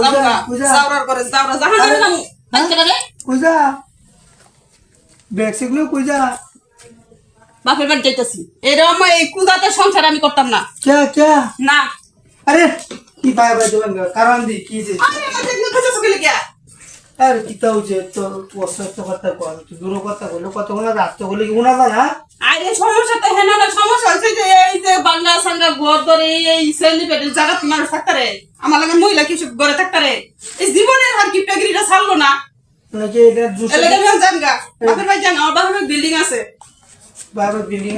কুজা কুজা বাপের বাড়ি যাইতেছি। এরকম এই কুদাতে সংসার আমি করতাম না। কে কে? না। আরে কি পায় দেবেন কারণ দি কি যে। আরে কি তাও যে তোর অসুস্থ কথা কর তুই দূর কথা বলল কতক্ষণ রাখতে বলে কি উনা না আরে সমস্যা তো হেন না সমস্যা হয়েছে যে বাঙ্গা সাঙ্গা ধরে এই- জায়গা মানুষ থাকতারে আমার লাগে মহিলা কিছু থাকতারে এই জীবনের আর কি পেগরিটা ছাড়লো না? বিল্ডিং আছে। বাবার বিল্ডিং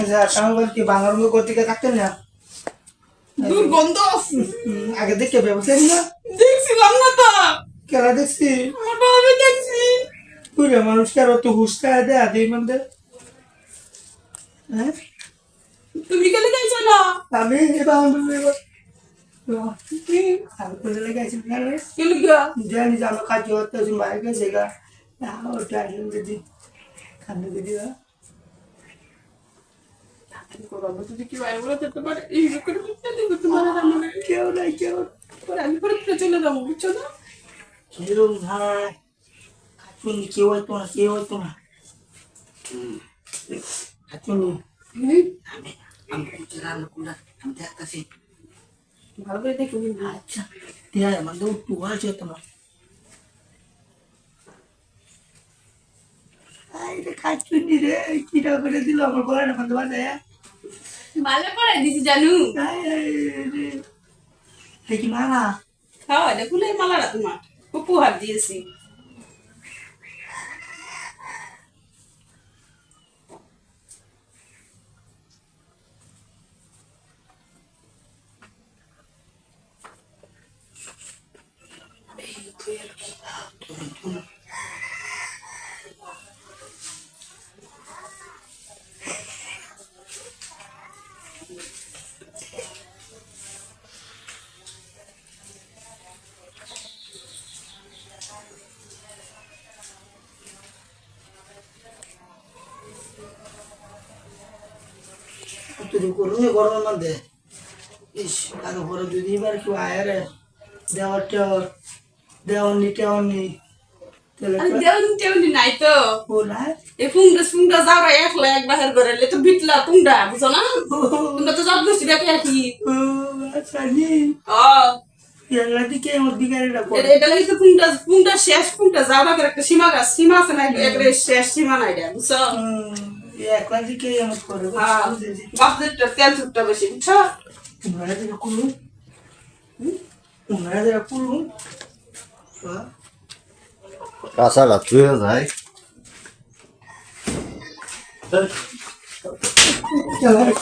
কি বাংলার মুখ থাকতেন দুর্গন্ধ। আগে দেখে ব্যবসা না। দেখছিলাম না তো। কেনা দেখছি? আমার বাবা দেখছি। পুরে মানুষ কে আর অত হুসকা দেয় আদি মধ্যে হ্যাঁ? তুমি গেলে গেছো না? আমি রে? জানি যে আমরা কাজ করতে আছি মায়ের কাছে গা। ওটা আসলে দিদি বুঝতে তোমার কেউ নাই কেউ। আমি পরে চলে যাব বুঝছ না? কেরম ভাই? খাচুনি কেউ হয়তো না কেউ হয়তো না। খাচুনি আমি দেখতেছি। ভালো করে দেখো আচ্ছা দিয়া আমাদের একটু আছে তোমার। আই রে কিটা করে দিল আমার গলাটা মধ্যে বাজায় ভালো করে দিছি জানু। দেখি মারা খাওয়া এটা ফুলের মালাটা তোমার। উপহার দিয়েছি। তুই করুন গরমের মধ্যে ইস আর উপরে যদি এবার কেউ আয় রে দেওয়ার টেওয়ার দেওয়ার নি টেওয়ার নি তাহলে আরে দেউন টেউনি নাই তো। এই ফুংটা ফুংটা যাওয়া একলা এক বাহির করে এলে তো বিটলা ফুংটা বুঝো না? তোমরা তো জব দোষী দেখে ও আচ্ছা নি। ও। এগুলা দিকে আমার করে এটা- লাগে তো ফুংটা ফুংটা শেষ ফুংটা যাওয়া করে একটা সীমা গাছ সীমা আছে না একবারে শেষ সীমা নাই বুঝছ? একলা দিকে আমার করে হ্যাঁ। বাপদের তেল চুপটা বেশি বুঝছ? উনারা যেটা করুন উনারা যেটা করুন Cả sao là chưa rồi Trời